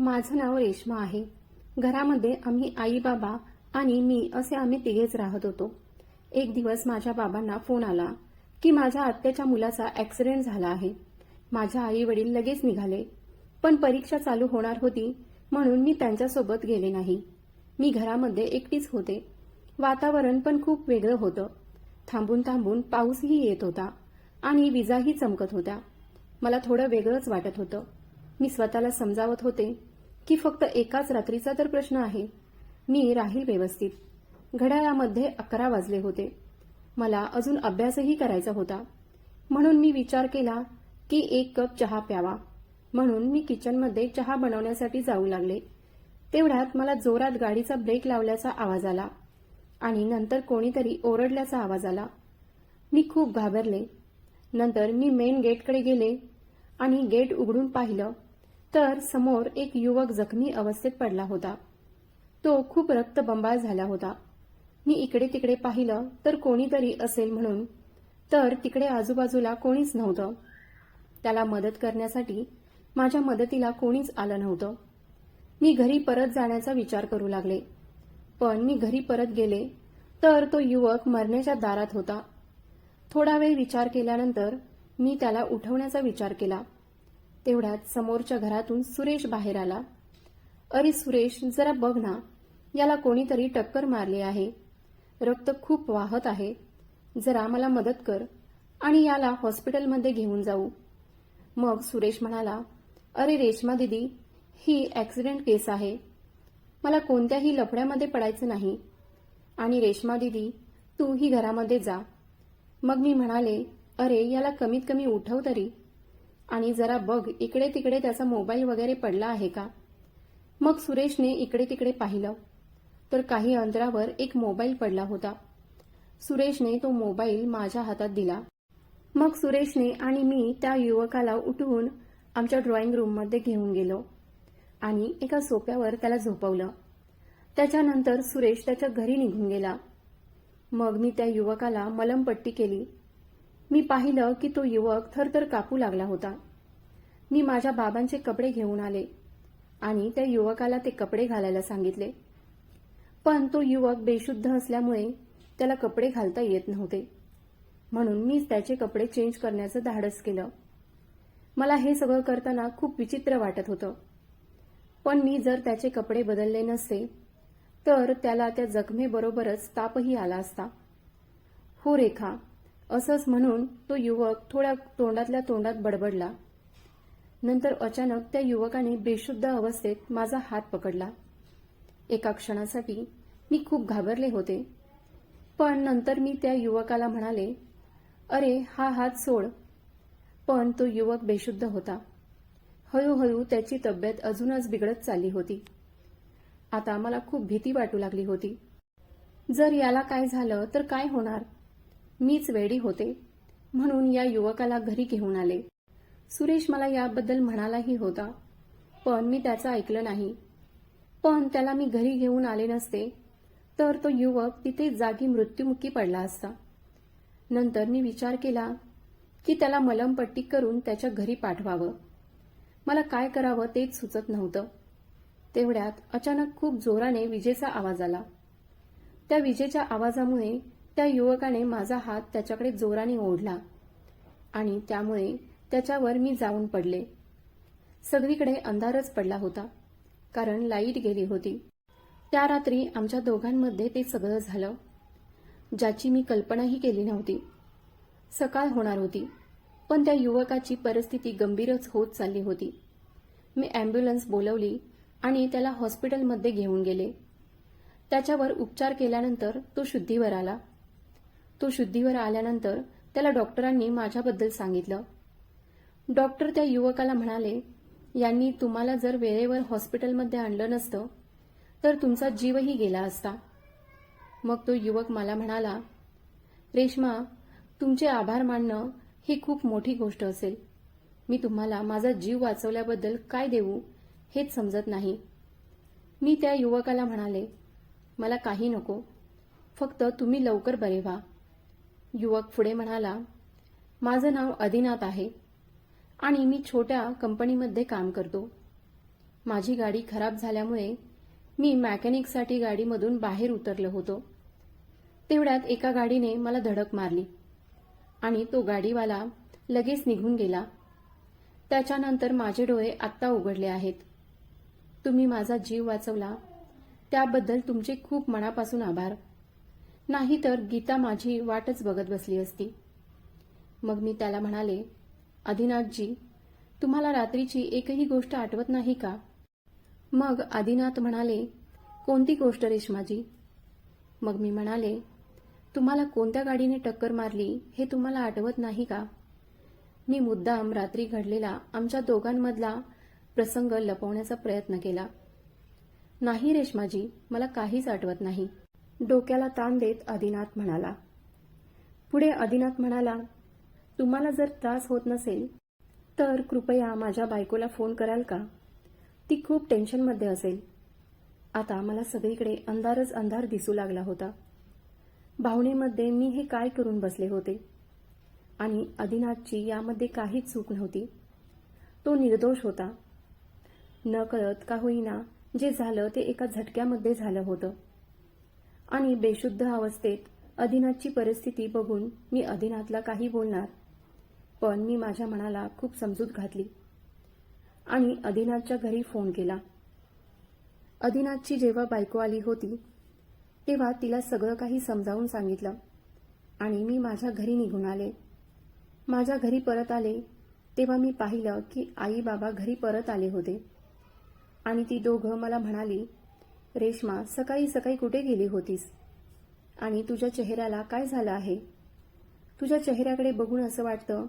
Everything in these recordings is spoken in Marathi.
माझं नाव रेश्मा आहे. घरामध्ये आम्ही आई बाबा आणि मी असे आम्ही तिघेच राहत होतो. एक दिवस माझ्या बाबांना फोन आला की माझ्या आत्याच्या मुलाचा ऍक्सिडेंट झाला आहे. माझ्या आई वडील लगेच निघाले. पण परीक्षा चालू होणार होती म्हणून मी त्यांच्यासोबत गेले नाही. मी घरामध्ये एकटीच होते. वातावरण पण खूप वेगळं होतं. थांबून थांबून पाऊसही येत होता आणि विजाही चमकत होत्या. मला थोडं वेगळंच वाटत होतं. मी स्वतःला समजावत होते की फक्त एकाच रात्रीचा तर प्रश्न आहे. मी राहील व्यवस्थित. घड्याळामध्ये अकरा वाजले होते. मला अजून अभ्यासही करायचा होता. म्हणून मी विचार केला की एक कप चहा प्यावा. म्हणून मी किचनमध्ये चहा बनवण्यासाठी जाऊ लागले. तेवढ्यात मला जोरात गाडीचा ब्रेक लावल्याचा आवाज आला आणि नंतर कोणीतरी ओरडल्याचा आवाज आला. मी खूप घाबरले. नंतर मी मेन गेटकडे गेले आणि गेट उघडून पाहिलं. तर समोर एक युवक जखमी अवस्थेत पडला होता. तो खूप रक्तबंबाळ झाला होता. मी इकडे तिकडे पाहिलं तर कोणीतरी असेल म्हणून तर तिकडे आजूबाजूला कोणीच नव्हतं. त्याला मदत करण्यासाठी माझ्या मदतीला कोणीच आलं नव्हतं. मी घरी परत जाण्याचा विचार करू लागले. पण मी घरी परत गेले तर तो युवक मरण्याच्या दारात होता. थोडा वेळ विचार केल्यानंतर मी त्याला उठवण्याचा विचार केला. तेवढ्यात समोरच्या घरातून सुरेश बाहेर आला. अरे सुरेश जरा बघ ना याला कोणीतरी टक्कर मारली आहे. रक्त खूप वाहत आहे. जरा मला मदत कर आणि याला हॉस्पिटलमध्ये घेऊन जाऊ. मग सुरेश म्हणाला अरे रेश्मा दिदी ही ॲक्सिडेंट केस आहे. मला कोणत्याही लफड्यामध्ये पडायचं नाही. आणि रेश्मा दिदी तू ही घरामध्ये जा. मग मी म्हणाले अरे याला कमीत कमी उठव तरी. आणि जरा बघ इकडे तिकडे त्याचा मोबाईल वगैरे पडला आहे का? मग सुरेशने इकडे तिकडे पाहिलं. तर काही अंतरावर एक मोबाईल पडला होता. सुरेशने तो मोबाईल माझ्या हातात दिला. मग सुरेशने आणि मी त्या युवकाला उठवून आमच्या ड्रॉइंग रूममध्ये घेऊन गेलो आणि एका सोप्यावर त्याला झोपवलं. त्याच्यानंतर सुरेश त्याच्या घरी निघून गेला. मग मी त्या युवकाला मलमपट्टी केली. मी पाहिलं की तो युवक थरथर कापू लागला होता. मी माझ्या बाबांचे कपडे घेऊन आले आणि त्या युवकाला ते कपडे घालायला सांगितले. पण तो युवक बेशुद्ध असल्यामुळे त्याला कपडे घालता येत नव्हते. म्हणून मीच त्याचे कपडे चेंज करण्याचं धाडस केलं. मला हे सगळं करताना खूप विचित्र वाटत होतं. पण मी जर त्याचे कपडे बदलले नसते तर त्याला त्या जखमेबरोबरच तापही आला असता. हो रेखा असंच म्हणून तो युवक थोड्या तोंडातल्या तोंडात बडबडला. नंतर अचानक त्या युवकाने बेशुद्ध अवस्थेत माझा हात पकडला. एका क्षणासाठी मी खूप घाबरले होते. पण नंतर मी त्या युवकाला म्हणाले अरे हा हात सोड. पण तो युवक बेशुद्ध होता. हळूहळू त्याची तब्येत अजूनच बिघडत चालली होती. आता मला खूप भीती वाटू लागली होती. जर याला काय झालं तर काय होणार? मीच वेडी होते. म्हणून या युवकाला घरी घेऊन आले. सुरेश मला याबद्दल म्हणालाही होता पण मी त्याचं ऐकलं नाही. पण त्याला मी घरी घेऊन आले नसते तर तो युवक तिथे जागी मृत्युमुखी पडला असता. नंतर मी विचार केला की त्याला मलमपट्टी करून त्याच्या घरी पाठवावं. मला काय करावं तेच सुचत नव्हतं. तेवढ्यात अचानक खूप जोराने विजेचा आवाज आला. त्या विजेच्या आवाजामुळे त्या युवकाने माझा हात त्याच्याकडे जोराने ओढला आणि त्यामुळे त्याच्यावर मी जाऊन पडले. सगळीकडे अंधारच पडला होता कारण लाइट गेली होती. त्या रात्री आमच्या दोघांमध्ये ते सगळं झालं ज्याची मी कल्पनाही केली नव्हती. सकाळ होणार होती पण त्या युवकाची परिस्थिती गंभीरच होत चालली होती. मी अँब्युलन्स बोलवली आणि त्याला हॉस्पिटलमध्ये घेऊन गेले. त्याच्यावर उपचार केल्यानंतर तो शुद्धीवर आला. तो शुद्धीवर आल्यानंतर त्याला डॉक्टरांनी माझ्याबद्दल सांगितलं. डॉक्टर त्या युवकाला म्हणाले यांनी तुम्हाला जर वेळेवर हॉस्पिटलमध्ये आणलं नसतं तर तुमचा जीवही गेला असता. मग तो युवक मला म्हणाला रेश्मा तुमचे आभार मानणं ही खूप मोठी गोष्ट असेल. मी तुम्हाला माझा जीव वाचवल्याबद्दल काय देऊ हेच समजत नाही. मी त्या युवकाला म्हणाले मला काही नको. फक्त तुम्ही लवकर बरे व्हा. युवक पुढे म्हणाला माझं नाव आदिनाथ आहे आणि मी छोट्या कंपनीमध्ये काम करतो. माझी गाडी खराब झाल्यामुळे मी मॅकॅनिकसाठी गाडीमधून बाहेर उतरलो होतो. तेवढ्यात एका गाडीने मला धडक मारली आणि तो गाडीवाला लगेच निघून गेला. त्याच्यानंतर माझे डोळे आत्ता उघडले आहेत. तुम्ही माझा जीव वाचवला. त्याबद्दल तुमचे खूप मनापासून आभार. नाहीतर गीता माझी वाटच बघत बसली असती. मग मी त्याला म्हणाले आदिनाथजी तुम्हाला रात्रीची एकही गोष्ट आठवत नाही का? मग आदिनाथ म्हणाले कोणती गोष्ट रेश्माजी? मग मी म्हणाले तुम्हाला कोणत्या गाडीने टक्कर मारली हे तुम्हाला आठवत नाही का? मी मुद्दाम रात्री घडलेला आमच्या दोघांमधला प्रसंग लपवण्याचा प्रयत्न केला. नाही रेश्माजी मला काहीच आठवत नाही. डोक्याला ताण देत आदिनाथ म्हणाला. पुढे आदिनाथ म्हणाला तुम्हाला जर त्रास होत नसेल तर कृपया माझ्या बायकोला फोन कराल का? ती खूप टेन्शनमध्ये असेल. आता मला सगळीकडे अंधारच अंधार दिसू लागला होता. भावनेमध्ये मी हे काय करून बसले होते? आणि आदिनाथची यामध्ये काहीच चूक नव्हती. तो निर्दोष होता. न कळत का होईना जे झालं ते एका झटक्यामध्ये झालं होतं. आणि बेशुद्ध अवस्थेत अदिनाथची परिस्थिती बघून मी अदिनाथला काही बोलणार. पण मी माझ्या मनाला खूप समजूत घातली. आणि अदिनाथच्या घरी फोन केला. अदिनाथची जेव्हा बायको आली होती तेव्हा तिला सगळं काही समजावून सांगितलं. आणि मी माझ्या घरी निघून आले. माझ्या घरी परत आले तेव्हा मी पाहिलं की आई बाबा घरी परत आले होते. आणि ती दोघं मला म्हणाली रेश्मा सकाळी सकाळी कुठे गेली होतीस? आणि तुझ्या चेहऱ्याला काय झालं आहे? तुझ्या चेहऱ्याकडे बघून असं वाटतं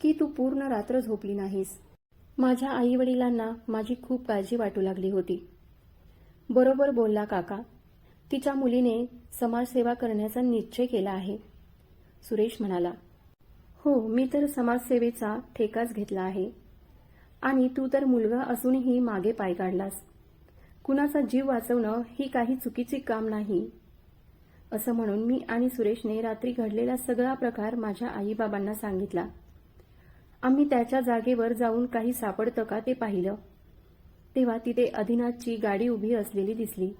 की तू पूर्ण रात्र झोपली नाहीस. माझ्या आई वडिलांना माझी खूप काळजी वाटू लागली होती. बरोबर बोलला काका तिच्या मुलीने समाजसेवा करण्याचा निश्चय केला आहे. सुरेश म्हणाला हो मी तर समाजसेवेचा ठेकाच घेतला आहे. आणि तू तर मुलगा असूनही मागे पाय काढलास. कुणाचा जीव वाचवणं ही काही चुकीची काम नाही. असं म्हणून मी आणि सुरेशने रात्री घडलेला सगळा प्रकार माझ्या आईबाबांना सांगितला. आम्ही त्याच्या जागेवर जाऊन काही सापडतं का ते पाहिलं. तेव्हा तिथे अधिनाथची गाडी उभी असलेली दिसली.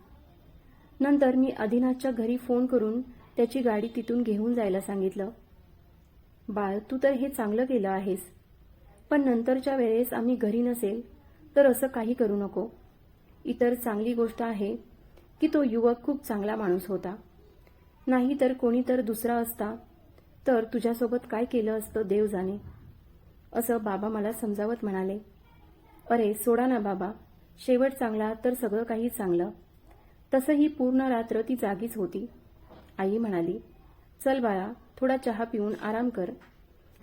नंतर मी अधिनाथच्या घरी फोन करून त्याची गाडी तिथून घेऊन जायला सांगितलं. बाळ तू तर हे चांगलं केलं आहेस. पण नंतरच्या वेळेस आम्ही घरी नसेल तर असं काही करू नको. इतर चांगली गोष्ट आहे की तो युवक खूप चांगला माणूस होता. नाही तर कोणी तर दुसरा असता तर तुझ्यासोबत काय केलं असतं देव जाणे. असं बाबा मला समजावत म्हणाले. अरे सोडा ना बाबा शेवट चांगला तर सगळं काही चांगलं. तसंही पूर्ण रात्र ती जागीच होती. आई म्हणाली चल बाळा थोडा चहा पिऊन आराम कर.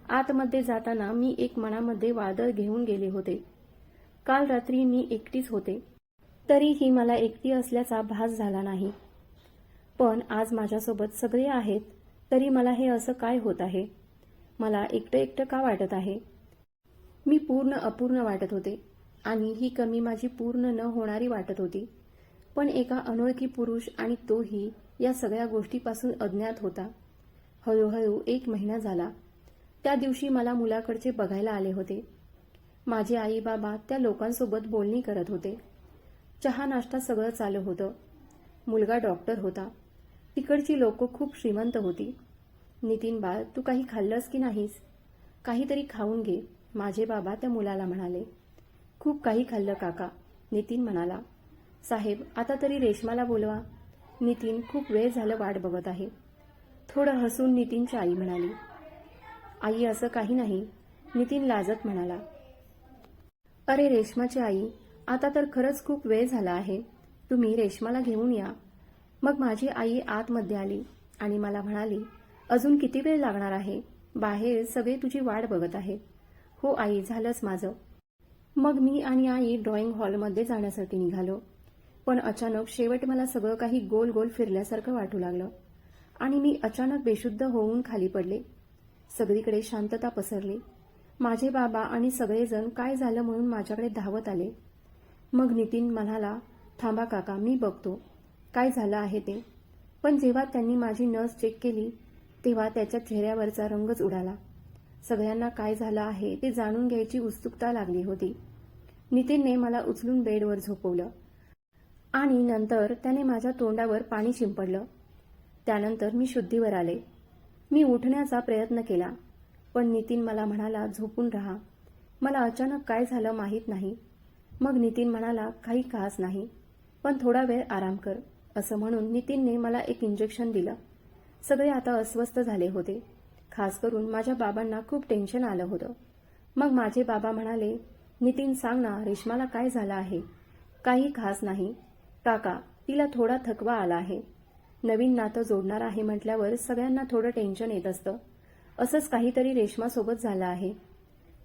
आतमध्ये जाताना मी एक मनामध्ये वादळ घेऊन गेले होते. काल रात्री मी एकटीच होते. तरीही मला एकटी असल्याचा भास झाला नाही. पण आज माझ्यासोबत सगळे आहेत तरी मला हे असं काय होत आहे? मला एकटं एकटं का वाटत आहे? मी पूर्ण अपूर्ण वाटत होते आणि ही कमी माझी पूर्ण न होणारी वाटत होती. पण एका अनोळखी पुरुष आणि तोही या सगळ्या गोष्टीपासून अज्ञात होता. हळूहळू एक महिना झाला. त्या दिवशी मला मुलाकडचे बघायला आले होते. माझे आई बाबा त्या लोकांसोबत बोलणी करत होते. चहा नाश्ता सगळं चालू होतं. मुलगा डॉक्टर होता. तिकडची लोक खूप श्रीमंत होती. नितीन बाळ तू काही खाल्लंस की नाहीस? काहीतरी खाऊन घे माझे बाबा त्या मुलाला म्हणाले. खूप काही खाल्लं काका नितीन म्हणाला. साहेब आता तरी रेशमाला बोलवा. नितीन खूप वेळ झालं वाट बघत आहे. थोडं हसून नितीनची आई म्हणाली. आई असं काही नाही. नितीन लाजत म्हणाला. अरे रेशमाची आई आता तर खरंच खूप वेळ झाला आहे. तुम्ही रेशमाला घेऊन या. मग माझी आई आतमध्ये आली आणि मला म्हणाली अजून किती वेळ लागणार आहे? बाहेर सगळे तुझी वाट बघत आहेत. हो आई झालंच माझं. मग मी आणि आई ड्रॉइंग हॉलमध्ये जाण्यासाठी निघालो. पण अचानक शेवट मला सगळं काही गोल गोल फिरल्यासारखं वाटू लागलं आणि मी अचानक बेशुद्ध होऊन खाली पडले. सगळीकडे शांतता पसरली. माझे बाबा आणि सगळेजण काय झालं म्हणून माझ्याकडे धावत आले. मग नितीन म्हणाला थांबा काका मी बघतो. काय झालं आहे ते? पण जेव्हा त्यांनी माझी नस चेक केली तेव्हा त्याच्या चेहऱ्यावरचा रंगच उडाला. सगळ्यांना काय झालं आहे ते जाणून घ्यायची उत्सुकता लागली होती. नितीनने मला उचलून बेडवर झोपवलं आणि नंतर त्याने माझ्या तोंडावर पाणी शिंपडलं. त्यानंतर मी शुद्धीवर आले. मी उठण्याचा प्रयत्न केला पण नितीन मला म्हणाला झोपून राहा. मला अचानक काय झालं माहीत नाही. मग नितीन म्हणाला काही खास नाही पण थोडा वेळ आराम कर असं म्हणून नितीनने मला एक इंजेक्शन दिलं. सगळे आता अस्वस्थ झाले होते. खास करून माझ्या बाबांना खूप टेन्शन आलं होतं. मग माझे बाबा म्हणाले नितीन सांग ना रेश्माला काय झालं आहे? काही खास नाही. काका तिला थोडा थकवा आला आहे. नवीन नातं जोडणार आहे म्हटल्यावर सगळ्यांना थोडं टेन्शन येत असतं. असंच काहीतरी रेश्मासोबत झालं आहे.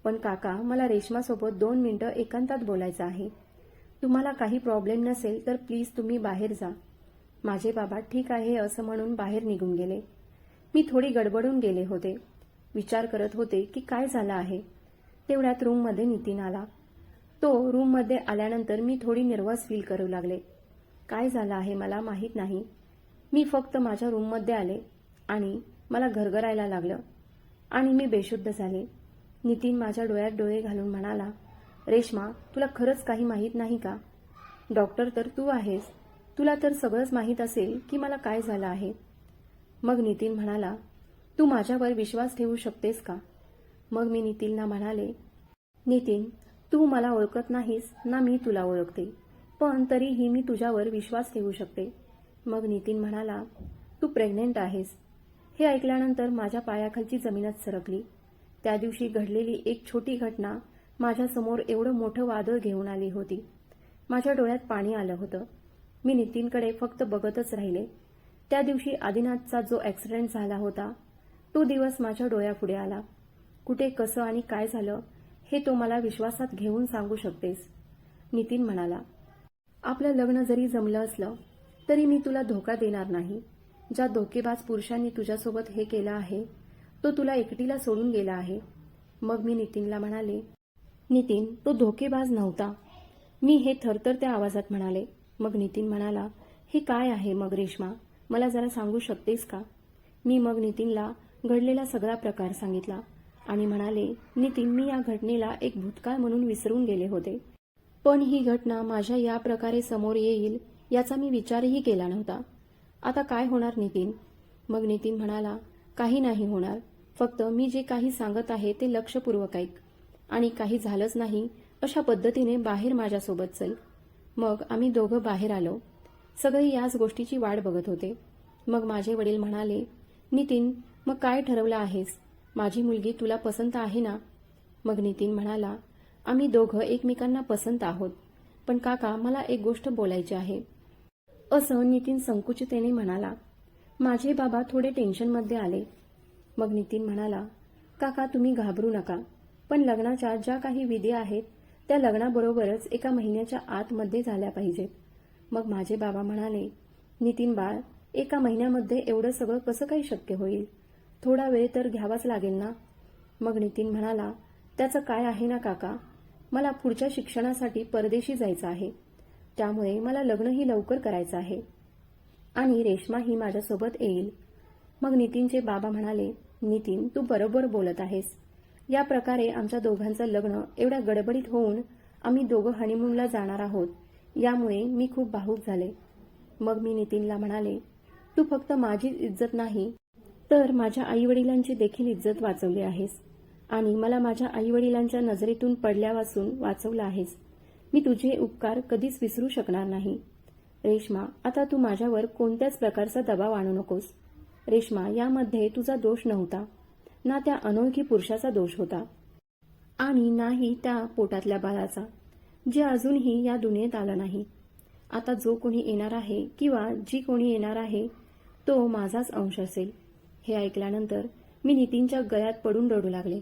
पण काका मला रेश्मासोबत दोन मिनटं एकांतात बोलायचं आहे. तुम्हाला काही प्रॉब्लेम नसेल तर प्लीज तुम्ही बाहेर जा. माझे बाबा ठीक आहे असं म्हणून बाहेर निघून गेले. मी थोडी गडबडून गेले होते. विचार करत होते की काय झालं आहे. तेवढ्यात रूममध्ये नितीन आला. तो रूममध्ये आल्यानंतर मी थोडी निर्वस फील करू लागले. काय झालं आहे मला माहीत नाही. मी फक्त माझ्या रूममध्ये आले आणि मला घरघरायला लागलं. आणि मी बेशुद्ध झाले. नितीन माझ्या डोळ्यात डोळे घालून म्हणाला रेश्मा तुला खरंच काही माहीत नाही का? डॉक्टर तर तू आहेस. तुला तर सगळंच माहीत असेल की मला काय झालं आहे. मग नितीन म्हणाला तू माझ्यावर विश्वास ठेवू शकतेस का? मग मी नितीनला म्हणाले नितीन तू मला ओळखत नाहीस ना मी तुला ओळखते. पण तरीही मी तुझ्यावर विश्वास ठेवू शकते. मग नितीन म्हणाला तू प्रेग्नेंट आहेस. हे ऐकल्यानंतर माझ्या पायाखालची जमीनच सरकली. त्या दिवशी घडलेली एक छोटी घटना माझ्यासमोर एवढं मोठं वादळ घेऊन आली होती. माझ्या डोळ्यात पाणी आलं होतं. मी नितीनकडे फक्त बघतच राहिले. त्या दिवशी आदिनाथचा जो ॲक्सिडेंट झाला होता तो दिवस माझ्या डोळ्यापुढे आला. कुठे कसं आणि काय झालं हे तो मला विश्वासात घेऊन सांगू शकतेस? नितीन म्हणाला आपलं लग्न जरी जमलं असलं तरी मी तुला धोका देणार नाही. ज्या धोकेबाज पुरुषांनी तुझ्यासोबत हे केलं आहे तो तुला एकटीला सोडून गेला आहे. मग मी नितीनला म्हणाले नितीन तो धोकेबाज नव्हता. मी हे थरथरत्या आवाजात म्हणाले. मग नितीन म्हणाला हे काय आहे मग रेश्मा? मला जरा सांगू शकतेस का? मी मग नितीनला घडलेला सगळा प्रकार सांगितला आणि म्हणाले नितीन मी या घटनेला एक भूतकाळ म्हणून विसरून गेले होते. पण ही घटना माझ्या या प्रकारे समोर येईल याचा मी विचारही केला नव्हता. आता काय होणार नितीन? मग नितीन म्हणाला काही नाही होणार. फक्त मी जे काही सांगत आहे ते लक्षपूर्वक ऐक. आणि काही झालंच नाही अशा पद्धतीने बाहेर माझ्यासोबत चल. मग आम्ही दोघं बाहेर आलो. सगळे याच गोष्टीची वाट बघत होते. मग माझे वडील म्हणाले नितीन मग काय ठरवलं आहेस? माझी मुलगी तुला पसंत आहे ना? मग नितीन म्हणाला आम्ही दोघं एकमेकांना पसंत आहोत. पण काका मला एक गोष्ट बोलायची आहे. असं नितीन संकुचितेने म्हणाला. माझे बाबा थोडे टेन्शनमध्ये आले. मग नितीन म्हणाला काका तुम्ही घाबरू नका. पण लग्नाच्या ज्या काही विधी आहेत त्या लग्नाबरोबरच एका महिन्याच्या आतमध्ये झाल्या पाहिजेत. मग माझे बाबा म्हणाले नितीन बाळ एका महिन्यामध्ये एवढं सगळं कसं काही शक्य होईल? थोडा वेळ तर घ्यावाच लागेल ना? मग नितीन म्हणाला त्याचं काय आहे ना काका? मला पुढच्या शिक्षणासाठी परदेशी जायचं आहे. त्यामुळे मला लग्नही लवकर करायचं आहे. आणि रेश्मा ही माझ्यासोबत येईल. मग नितीनचे बाबा म्हणाले नितीन तू बरोबर बोलत आहेस. या प्रकारे आमच्या दोघांचं लग्न एवढ्या गडबडीत होऊन आम्ही दोघं हनीमूनला जाणार आहोत. यामुळे मी खूप भावूक झाले. मग मी नितीनला म्हणाले तू फक्त माझीच इज्जत नाही तर माझ्या आईवडिलांची देखील इज्जत वाचवली आहेस. आणि मला माझ्या आईवडिलांच्या नजरेतून पडल्यापासून वाचवलं आहेस. मी तुझे उपकार कधीच विसरू शकणार नाही. रेश्मा आता तू माझ्यावर कोणत्याच प्रकारचा दबाव आणू नकोस. रेश्मा यामध्ये तुझा दोष नव्हता. ना त्या अनोळखी पुरुषाचा दोष होता. आणि नाही त्या पोटातल्या बाळाचा जे अजूनही या दुनियेत आलं नाही. आता जो कोणी येणार आहे किंवा जी कोणी येणार आहे तो माझाच अंश असेल. हे ऐकल्यानंतर मी नितीनच्या गळ्यात पडून रडू लागले.